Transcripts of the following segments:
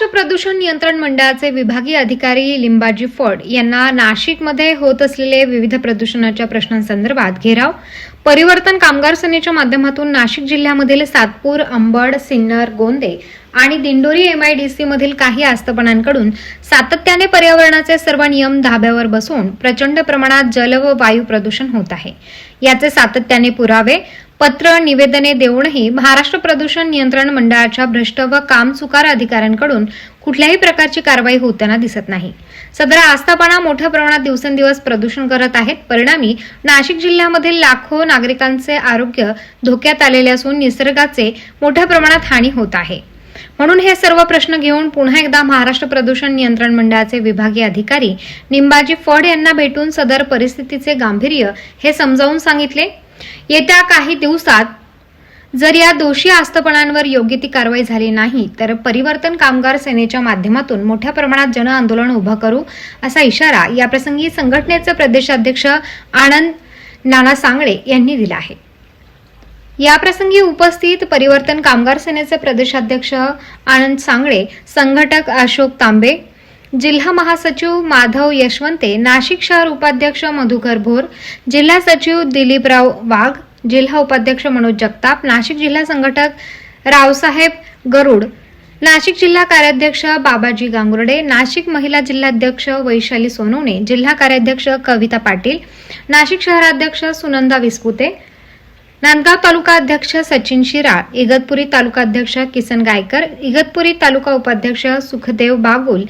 महाराष्ट्र प्रदूषण नियंत्रण मंडळाचे विभागीय अधिकारी लिंबाजी फड यांना नाशिकमध्ये होत असलेले विविध प्रदूषणाच्या प्रश्नांसंदर्भात घेराव. परिवर्तन कामगार सेनेच्या माध्यमातून नाशिक जिल्ह्यामधील सातपूर अंबड सिन्नर गोंदे आणि दिंडोरी एमआयडीसी मधील काही आस्थापनांकडून सातत्याने पर्यावरणाचे सर्व नियम धाब्यावर बसवून प्रचंड प्रमाणात जल व वायू प्रदूषण होत आहे. याचे सातत्याने पुरावे पत्र निवेदने देऊनही महाराष्ट्र प्रदूषण नियंत्रण मंडळाच्या भ्रष्ट व कामचुकार अधिकाऱ्यांकडून कुठल्याही प्रकारची कारवाई होताना दिसत नाही. सदर आस्थापना मोठ्या प्रमाणात दिवसेंदिवस प्रदूषण करत आहेत. परिणामी नाशिक जिल्ह्यामधील लाखो नागरिकांचे आरोग्य धोक्यात आलेले असून निसर्गाचे मोठ्या प्रमाणात हानी होत आहे. म्हणून हे सर्व प्रश्न घेऊन पुन्हा एकदा महाराष्ट्र प्रदूषण नियंत्रण मंडळाचे विभागीय अधिकारी निंबाजी फड यांना भेटून सदर परिस्थितीचे गांभीर्य हे समजावून सांगितले. येत्या काही दिवसात जर या दोषी आस्थपणांवर योग्य ती कारवाई झाली नाही तर परिवर्तन कामगार सेनेच्या माध्यमातून मोठ्या प्रमाणात जन आंदोलन उभं करू असा इशारा याप्रसंगी संघटनेचे प्रदेशाध्यक्ष आनंद नाना सांगळे यांनी दिला आहे. याप्रसंगी उपस्थित परिवर्तन कामगार सेनेचे प्रदेशाध्यक्ष आनंद सांगळे संघटक अशोक तांबे जिल्हा महासचिव माधव यशवंते नाशिक शहर उपाध्यक्ष मधुकर भोर जिल्हा सचिव दिलीपराव वाघ जिल्हा उपाध्यक्ष मनोज जगताप नाशिक जिल्हा संघटक रावसाहेब गरुड नाशिक जिल्हा कार्याध्यक्ष बाबाजी गांगुर्डे नाशिक महिला जिल्हाध्यक्ष वैशाली सोनवणे जिल्हा कार्याध्यक्ष कविता पाटील नाशिक शहराध्यक्ष सुनंदा विस्पुते नांदगाव तालुका अध्यक्ष सचिन शिराळ इगतपुरी तालुका अध्यक्ष किसन गायकर इगतपुरी तालुका उपाध्यक्ष सुखदेव बागुल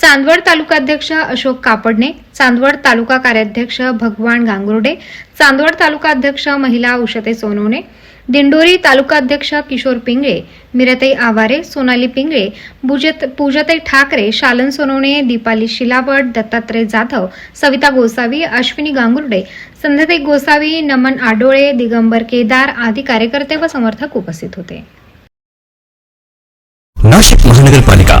चांदवड तालुकाध्यक्ष अशोक कापडणे चांदवड तालुका कार्याध्यक्ष भगवान गांगुर्डे चांदवड तालुका अध्यक्ष महिला उषते सोनवणे दिंडोरी तालुकाध्यक्ष किशोर पिंगळे मिरतई आवारे सोनाली पिंगळे बुजत पूजाताई ठाकरे शालन सोनवणे दीपाली शिलावट दत्तात्रय जाधव सविता गोसावी अश्विनी गांगुर्डे संध्याताई गोसावी नमन आडोळे दिगंबर केदार आदी कार्यकर्ते व समर्थक उपस्थित होते. नाशिक महानगरपालिका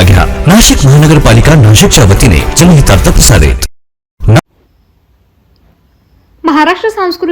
घ्या. नाशिक महानगरपालिका नाशिकच्या वतीने जनहितार्थ प्रसारित. महाराष्ट्र सांस्कृतिक